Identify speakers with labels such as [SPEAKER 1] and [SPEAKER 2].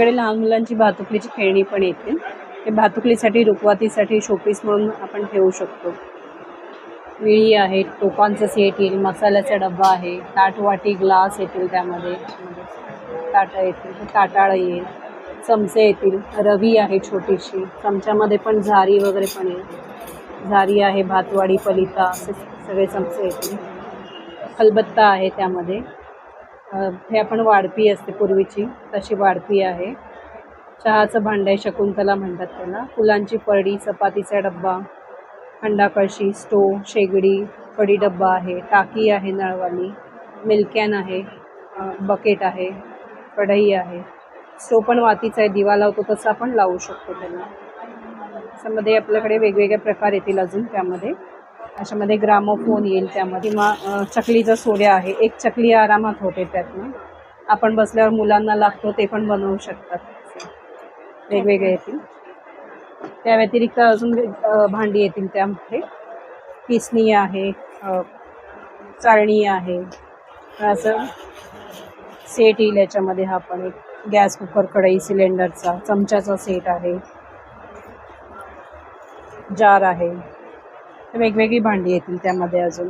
[SPEAKER 1] इकडे लहान मुलांची भातुकलीची खेळणी पण येतील ते भातुकलीसाठी रुखवातीसाठी शोपीस म्हणून आपण ठेवू शकतो. विळी आहे टोपांचं सेट येईल मसाल्याचा डब्बा आहे ताटवाटी ग्लास येतील त्यामध्ये. ताटा येतील ताटाळं येईल चमचे येतील रवी आहे छोटीशी चमच्यामध्ये पण झारी वगैरे पण येईल झारी आहे भातवाडी पलिता असे सगळे चमचे येतील. खलबत्ता आहे त्यामध्ये. हे आपण वाढपी असते पूर्वीची तशी वाढपी आहे. चहाचं भांडं आहे शकुंतला म्हणतात त्याला. फुलांची परडी चपातीचा डब्बा अंडा कळशी स्टोव शेगडी कडी डब्बा आहे टाकी आहे नळवाली मिल्कॅन आहे बकेट आहे कढई आहे. स्टोव पण वातीचा आहे दिवा लावतो तसं आपण लावू शकतो त्याला. त्यामध्ये आपल्याकडे वेगवेगळे प्रकार येतील अजून त्यामध्ये. त्याच्यामध्ये ग्रामोफोन येईल त्यामध्ये. किंवा चकलीचा सोड्या आहे. एक चकली आरामात होते त्यातनं. आपण बसल्यावर मुलांना लागतो ते पण बनवू शकतात. वेगवेगळे येतील. त्या व्यतिरिक्त अजून भांडी येतील त्यामध्ये. किसणी आहे चाळणी आहे. असं सेट येईल याच्यामध्ये हा पण एक. गॅस कुकर कढई सिलेंडरचा चमच्याचा सेट आहे. जार आहे. वेगवेगळी भांडी येतील त्यामध्ये अजून.